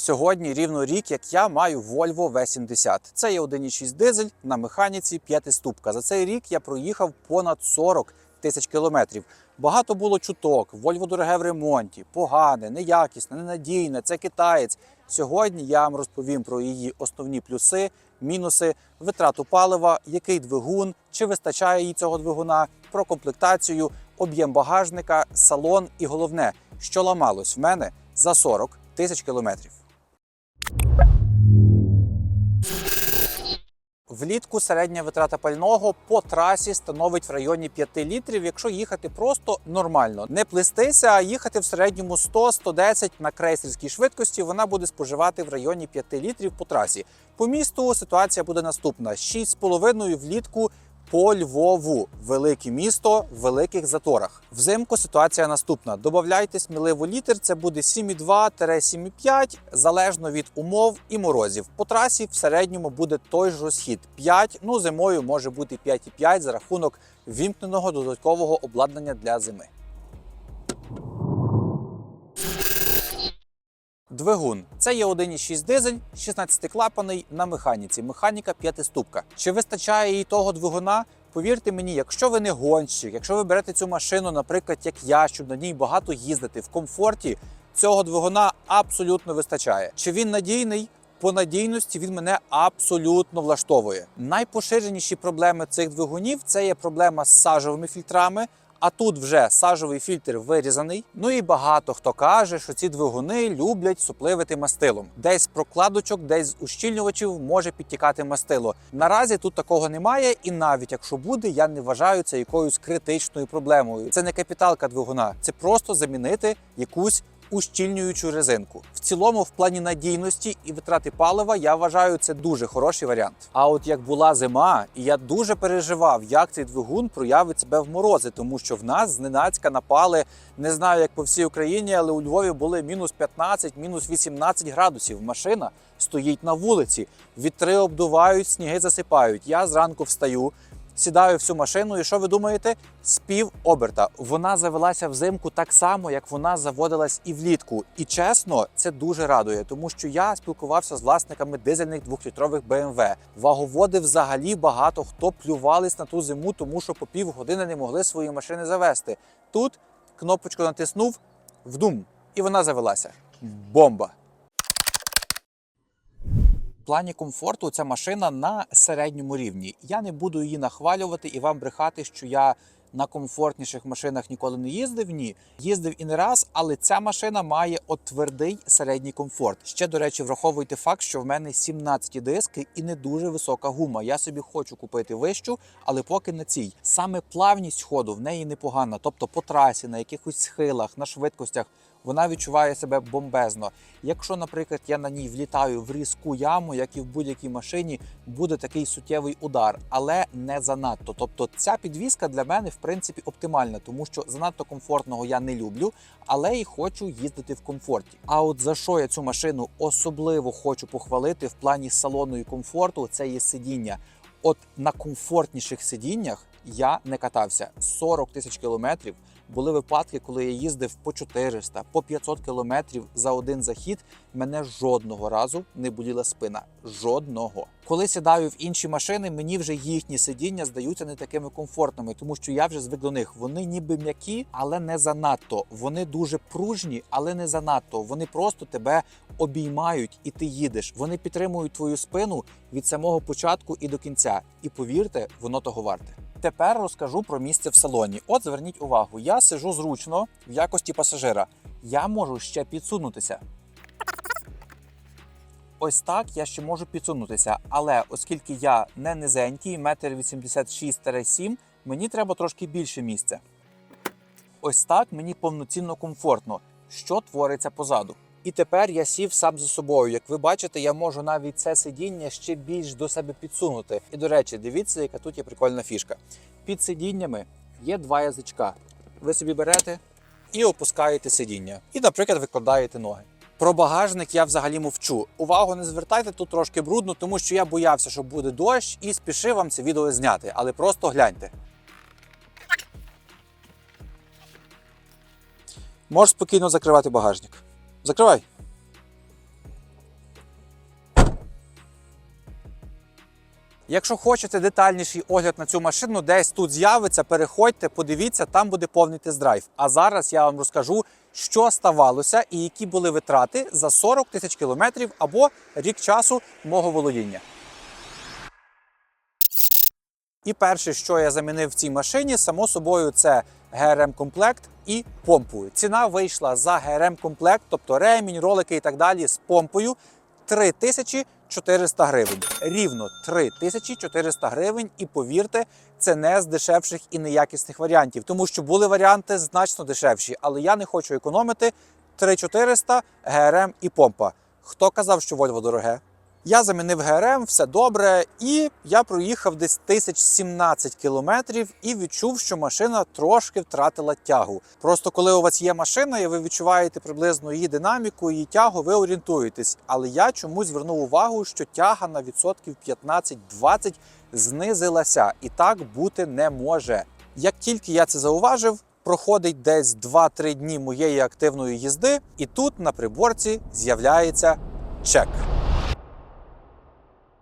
Сьогодні рівно рік, як я маю Volvo V70. Це є 1,6 дизель на механіці п'ятиступка. За цей рік я проїхав понад 40 тисяч кілометрів. Багато було чуток. Volvo дороге в ремонті, погане, неякісне, ненадійне. Це китаєць. Сьогодні я вам розповім про її основні плюси, мінуси, витрату палива, який двигун, чи вистачає їй цього двигуна, про комплектацію, об'єм багажника, салон і головне, що ламалось в мене за 40 тисяч кілометрів. Влітку середня витрата пального по трасі становить в районі 5 літрів, якщо їхати просто нормально. Не плестися, а їхати в середньому 100-110 на крейсерській швидкості, вона буде споживати в районі 5 літрів по трасі. По місту ситуація буде наступна: 6,5 влітку по Львову, велике місто в великих заторах. Взимку ситуація наступна: додайте сміливо літр, це буде 7,2-7,5, залежно від умов і морозів. По трасі в середньому буде той ж розхід 5, ну зимою може бути 5,5 за рахунок вімкненого додаткового обладнання для зими. Двигун це є 1,6 дизель, 16-клапаний на механіці. Механіка п'ятиступка. Чи вистачає їй того двигуна? Повірте мені, якщо ви не гонщик, якщо ви берете цю машину, наприклад, як я, щоб на ній багато їздити в комфорті, цього двигуна абсолютно вистачає. Чи він надійний? По надійності він мене абсолютно влаштовує. Найпоширеніші проблеми цих двигунів це є проблема з сажовими фільтрами. А тут вже сажовий фільтр вирізаний. Ну і багато хто каже, що ці двигуни люблять супливити мастилом. Десь прокладочок, десь з ущільнювачів може підтікати мастило. Наразі тут такого немає, і навіть якщо буде, я не вважаю це якоюсь критичною проблемою. Це не капіталка двигуна, це просто замінити якусь ущільнюючу резинку. В цілому, в плані надійності і витрати палива, я вважаю це дуже хороший варіант. А от як була зима, і я дуже переживав, як цей двигун проявить себе в морози, тому що в нас зненацька напали, не знаю, як по всій Україні, але у Львові були мінус 15, мінус 18 градусів. Машина стоїть на вулиці, вітри обдувають, сніги засипають. Я зранку встаю. Сідаю в цю машину, і що ви думаєте? З пів оберта. Вона завелася взимку так само, як вона заводилась і влітку. І чесно, це дуже радує, тому що я спілкувався з власниками дизельних двохлітрових BMW. Ваговоди взагалі багато хто плювались на ту зиму, тому що по півгодини не могли свої машини завести. Тут кнопочку натиснув вдум, і вона завелася. Бомба! Плані комфорту ця машина на середньому рівні. Я не буду її нахвалювати і вам брехати, що я на комфортніших машинах ніколи не їздив. Ні, їздив і не раз, але ця машина має от твердий середній комфорт. Ще до речі, враховуйте факт, що в мене 17 диски і не дуже висока гума. Я собі хочу купити вищу, але поки на цій. Саме плавність ходу в неї непогана. Тобто по трасі, на якихось схилах, на швидкостях. Вона відчуває себе бомбезно. Якщо, наприклад, я на ній влітаю в різку яму, як і в будь-якій машині, буде такий суттєвий удар, але не занадто. Тобто ця підвізка для мене в принципі оптимальна, тому що занадто комфортного я не люблю, але й хочу їздити в комфорті. А от за що я цю машину особливо хочу похвалити в плані салону і комфорту, це є сидіння. От на комфортніших сидіннях я не катався 40 тисяч кілометрів. Були випадки, коли я їздив по 400, по 500 кілометрів за один захід. Мене жодного разу не боліла спина. Жодного. Коли сідаю в інші машини, мені вже їхні сидіння здаються не такими комфортними, тому що я вже звик до них. Вони ніби м'які, але не занадто. Вони дуже пружні, але не занадто. Вони просто тебе обіймають, і ти їдеш. Вони підтримують твою спину від самого початку і до кінця. І повірте, воно того варте. Тепер розкажу про місце в салоні. От зверніть увагу, я сижу зручно в якості пасажира. Я можу ще підсунутися. Ось так я ще можу підсунутися, але оскільки я не низенький, метр 86-7, мені треба трошки більше місця. Ось так мені повноцінно комфортно, що твориться позаду. І тепер я сів сам за собою. Як ви бачите, я можу навіть це сидіння ще більш до себе підсунути. І до речі, дивіться, яка тут є прикольна фішка. Під сидіннями є два язичка. Ви собі берете і опускаєте сидіння. І, наприклад, викладаєте ноги. Про багажник я взагалі мовчу. Увагу не звертайте, тут трошки брудно, тому що я боявся, що буде дощ, і спішив вам це відео зняти. Але просто гляньте. Можеш спокійно закривати багажник. Закривай. Якщо хочете детальніший огляд на цю машину, десь тут з'явиться, переходьте, подивіться, там буде повний тест-драйв. А зараз я вам розкажу, що ставалося і які були витрати за 40 тисяч кілометрів або рік часу мого володіння. І перше, що я замінив в цій машині, само собою, це ГРМ-комплект і помпою. Ціна вийшла за ГРМ-комплект, тобто ремінь, ролики і так далі з помпою 3400 гривень. Рівно 3400 гривень. І повірте, це не з дешевших і неякісних варіантів, тому що були варіанти значно дешевші, але я не хочу економити 3400 ГРМ і помпа. Хто казав, що Volvo дороге? Я замінив ГРМ, все добре, і я проїхав десь 1017 кілометрів і відчув, що машина трошки втратила тягу. Просто коли у вас є машина, і ви відчуваєте приблизно її динаміку, її тягу, ви орієнтуєтесь. Але я чомусь звернув увагу, що тяга на відсотків 15-20 знизилася, і так бути не може. Як тільки я це зауважив, проходить десь 2-3 дні моєї активної їзди, і тут на приборці з'являється чек.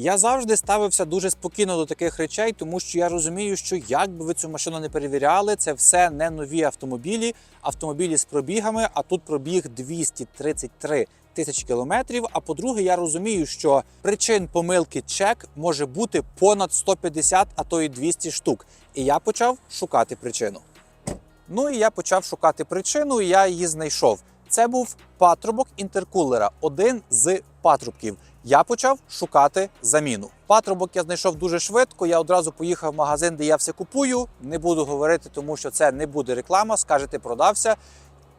Я завжди ставився дуже спокійно до таких речей, тому що я розумію, що як би ви цю машину не перевіряли, це все не нові автомобілі, автомобілі з пробігами. А тут пробіг 233 тисячі кілометрів. А по-друге, я розумію, що причин помилки чек може бути понад 150, а то і 200 штук. І я почав шукати причину. Ну і я почав шукати причину, і я її знайшов. Це був патрубок інтеркулера, один з патрубків. Я почав шукати заміну. Патрубок я знайшов дуже швидко. Я одразу поїхав в магазин, де я все купую. Не буду говорити, тому що це не буде реклама. Скажете, продався.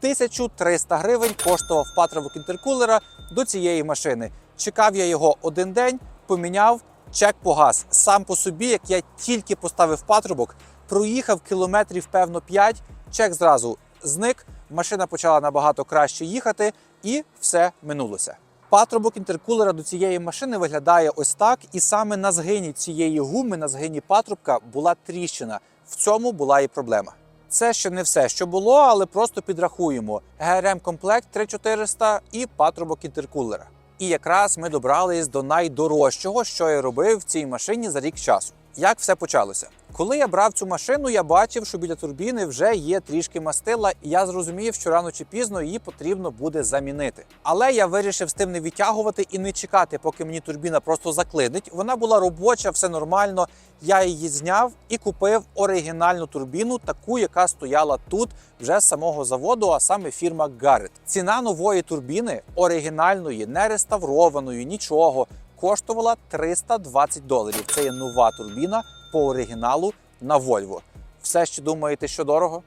1300 гривень коштував патрубок інтеркулера до цієї машини. Чекав я його один день, поміняв, чек погас. Сам по собі, як я тільки поставив патрубок, проїхав кілометрів, певно, 5, чек зразу зник. Машина почала набагато краще їхати, і все минулося. Патрубок інтеркулера до цієї машини виглядає ось так, і саме на згині цієї гуми, на згині патрубка, була тріщина. В цьому була і проблема. Це ще не все, що було, але просто підрахуємо: ГРМ-комплект 3400 і патрубок інтеркулера. І якраз ми добрались до найдорожчого, що я робив в цій машині за рік часу. Як все почалося? Коли я брав цю машину, я бачив, що біля турбіни вже є трішки мастила, і я зрозумів, що рано чи пізно її потрібно буде замінити. Але я вирішив з тим не відтягувати і не чекати, поки мені турбіна просто заклинить. Вона була робоча, все нормально. Я її зняв і купив оригінальну турбіну, таку, яка стояла тут вже з самого заводу, а саме фірма Garrett. Ціна нової турбіни оригінальної, не реставрованої, нічого коштувала 320 доларів. Це є нова турбіна по оригіналу на Volvo. Все ще думаєте, що дорого?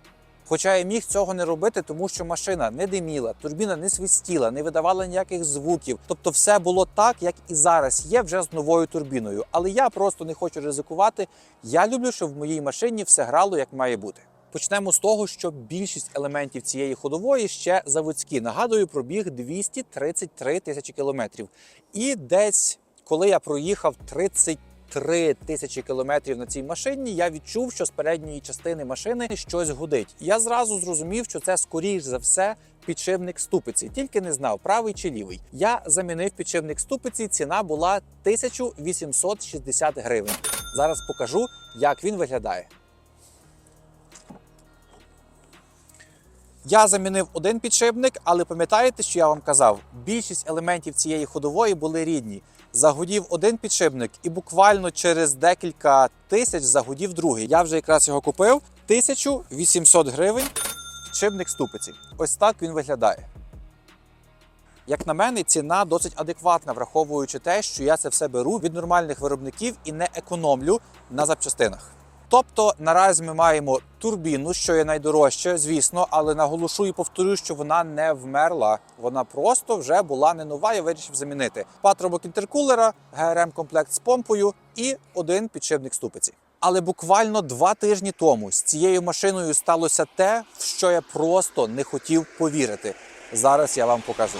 Хоча я міг цього не робити, тому що машина не диміла, турбіна не свистіла, не видавала ніяких звуків. Тобто, все було так, як і зараз є вже з новою турбіною. Але я просто не хочу ризикувати. Я люблю, щоб в моїй машині все грало як має бути. Почнемо з того, що більшість елементів цієї ходової ще заводські. Нагадую, пробіг 233 тисячі кілометрів. І десь, коли я проїхав 33 тисячі кілометрів на цій машині, я відчув, що з передньої частини машини щось гудить. Я зразу зрозумів, що це скоріш за все підшипник ступиці, тільки не знав, правий чи лівий. Я замінив підшипник ступиці. Ціна була 1860 гривень. Зараз покажу, як він виглядає. Я замінив один підшипник, але пам'ятаєте, що я вам казав? Більшість елементів цієї ходової були рідні. Загудів один підшипник, і буквально через декілька тисяч загудів другий. Я вже якраз його купив. 1800 гривень підшипник ступиці. Ось так він виглядає. Як на мене, ціна досить адекватна, враховуючи те, що я це все беру від нормальних виробників і не економлю на запчастинах. Тобто наразі ми маємо турбіну, що є найдорожче, звісно, але наголошу і повторюю, що вона не вмерла. Вона просто вже була не нова. Я вирішив замінити патрубок інтеркулера, ГРМ комплект з помпою і один підшипник ступиці. Але буквально два тижні тому з цією машиною сталося те, в що я просто не хотів повірити. Зараз я вам покажу.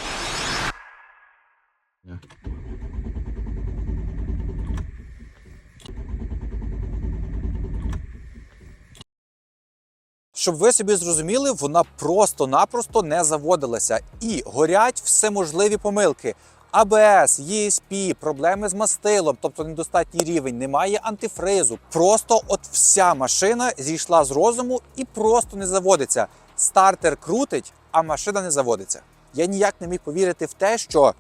Щоб ви собі зрозуміли, вона просто-напросто не заводилася і горять всеможливі помилки. АБС, ESP, проблеми з мастилом, тобто недостатній рівень, немає антифризу. Просто от вся машина зійшла з розуму і просто не заводиться. Стартер крутить, а машина не заводиться. Я ніяк не міг повірити в те, що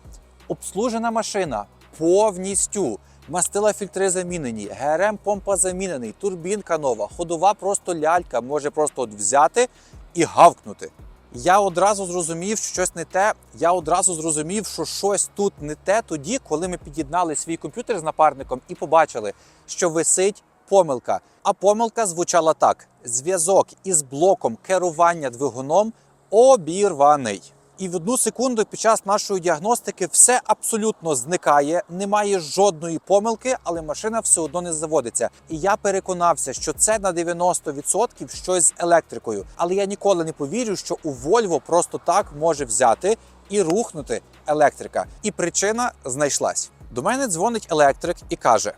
обслужена машина повністю. Мастила фільтри замінені, ГРМ помпа замінений, турбінка нова, ходова просто лялька може просто от взяти і гавкнути. Я одразу зрозумів, що щось не те. Я одразу зрозумів, що щось тут не те тоді, коли ми під'єднали свій комп'ютер з напарником і побачили, що висить помилка. А помилка звучала так: зв'язок із блоком керування двигуном обірваний. І в одну секунду під час нашої діагностики все абсолютно зникає, немає жодної помилки, але машина все одно не заводиться. І я переконався, що це на 90% щось з електрикою. Але я ніколи не повірю, що у Volvo просто так може взяти і рухнути електрика. І причина знайшлась. До мене дзвонить електрик і каже: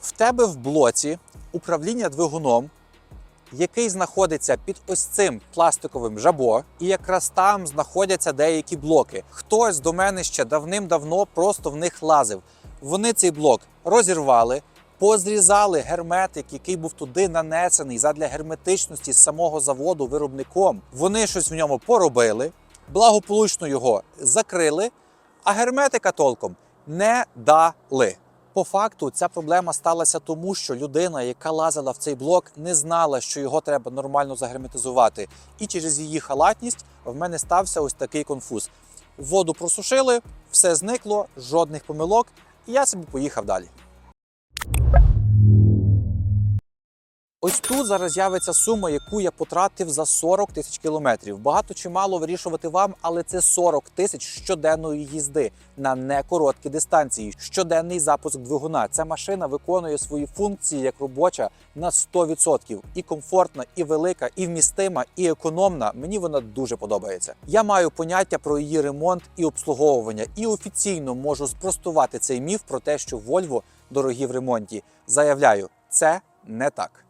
в тебе в блоці управління двигуном який знаходиться під ось цим пластиковим жабо, і якраз там знаходяться деякі блоки. Хтось до мене ще давним-давно просто в них лазив. Вони цей блок розірвали, позрізали герметик, який був туди нанесений задля герметичності самого заводу виробником. Вони щось в ньому поробили, благополучно його закрили, а герметика толком не дали. По факту ця проблема сталася тому, що людина, яка лазила в цей блок, не знала, що його треба нормально загерметизувати. І через її халатність в мене стався ось такий конфуз. Воду просушили, все зникло, жодних помилок, і я собі поїхав далі. Ось тут зараз з'явиться сума, яку я потратив за 40 тисяч кілометрів. Багато чи мало вирішувати вам, але це 40 тисяч щоденної їзди на некороткі дистанції. Щоденний запуск двигуна. Ця машина виконує свої функції як робоча на 100%. І комфортна, і велика, і вмістима, і економна. Мені вона дуже подобається. Я маю поняття про її ремонт і обслуговування, і офіційно можу спростувати цей міф про те, що Volvo дорогі в ремонті. Заявляю, це не так.